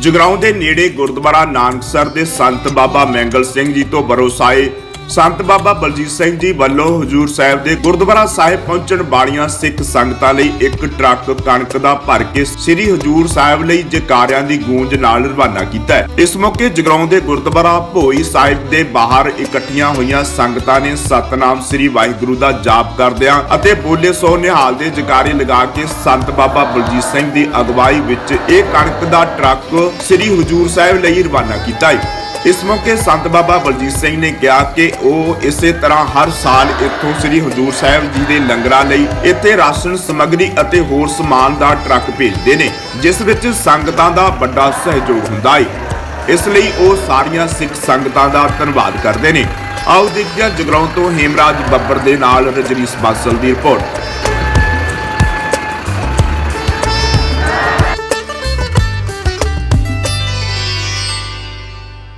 ਜਗਰਾਉਂ ਦੇ ਨੇੜੇ ਗੁਰਦੁਆਰਾ ਨਾਨਕਸਰ ਦੇ ਸੰਤ ਬਾਬਾ ਮੈਂਗਲ ਸਿੰਘ ਜੀ ਤੋਂ ਬਰੋਸਾਏ ਸੰਤ ਬਾਬਾ ਬਲਜੀਤ ਸਿੰਘ ਜੀ ਵੱਲੋਂ ਹਜੂਰ ਸਾਹਿਬ ਦੇ ਗੁਰਦੁਆਰਾ ਸਾਹਿਬ ਪਹੁੰਚਣ ਵਾਲੀਆਂ ਸਿੱਖ ਸੰਗਤਾਂ ਲਈ ਇੱਕ ਟਰੱਕ ਕਣਕ ਦਾ ਭਰ ਕੇ ਸ੍ਰੀ ਹਜੂਰ ਸਾਹਿਬ ਲਈ ਜਕਾਰਿਆਂ ਦੀ ਗੂੰਜ ਨਾਲ ਰਵਾਨਾ ਕੀਤਾ ਹੈ। ਇਸ ਮੌਕੇ ਜਗਰਾਉਂ ਦੇ ਗੁਰਦੁਆਰਾ ਭੋਈ ਸਾਹਿਬ ਦੇ ਬਾਹਰ ਇਕੱਠੀਆਂ ਹੋਈਆਂ ਸੰਗਤਾਂ ਨੇ ਸਤਨਾਮ ਸ੍ਰੀ ਵਾਹਿਗੁਰੂ ਦਾ ਜਾਪ ਕਰਦਿਆਂ ਅਤੇ ਬੋਲੇ ਸੋ ਨਿਹਾਲ ਦੇ ਜਕਾਰੇ ਲਗਾ ਕੇ ਸੰਤ ਬਾਬਾ ਬਲਜੀਤ ਸਿੰਘ ਦੀ ਅਗਵਾਈ ਵਿੱਚ ਇਹ ਕਣਕ ਦਾ ਟਰੱਕ ਸ੍ਰੀ ਹਜੂਰ ਸਾਹਿਬ ਲਈ ਰਵਾਨਾ ਕੀਤਾ ਹੈ। ਇਸ ਮੌਕੇ ਸੰਤ ਬਾਬਾ ਬਲਜੀਤ ਸਿੰਘ ਨੇ ਕਿਹਾ ਕਿ ਉਹ ਇਸੇ ਤਰ੍ਹਾਂ ਹਰ ਸਾਲ ਇੱਥੋਂ ਸ੍ਰੀ ਹਜੂਰ ਸਾਹਿਬ ਜੀ ਦੇ ਲੰਗਰਾਂ ਲਈ ਇੱਥੇ ਰਾਸ਼ਨ ਸਮੱਗਰੀ ਅਤੇ ਹੋਰ ਸਮਾਨ ਦਾ ਟਰੱਕ ਭੇਜਦੇ ਨੇ, ਜਿਸ ਵਿੱਚ ਸੰਗਤਾਂ ਦਾ ਵੱਡਾ ਸਹਿਯੋਗ ਹੁੰਦਾ ਹੈ ਇਸ ਲਈ ਉਹ ਸਾਰੀਆਂ ਸਿੱਖ ਸੰਗਤਾਂ ਦਾ ਧੰਨਵਾਦ ਕਰਦੇ ਨੇ। ਆਓ ਦੇਖਦੇ ਹਾਂ ਜਗਰਾਉਂ ਤੋਂ ਹੇਮਰਾਜ ਬੱਬਰ ਦੇ ਨਾਲ ਰਜਨੀਸ਼ ਬਾਸਲ ਦੀ ਰਿਪੋਰਟ।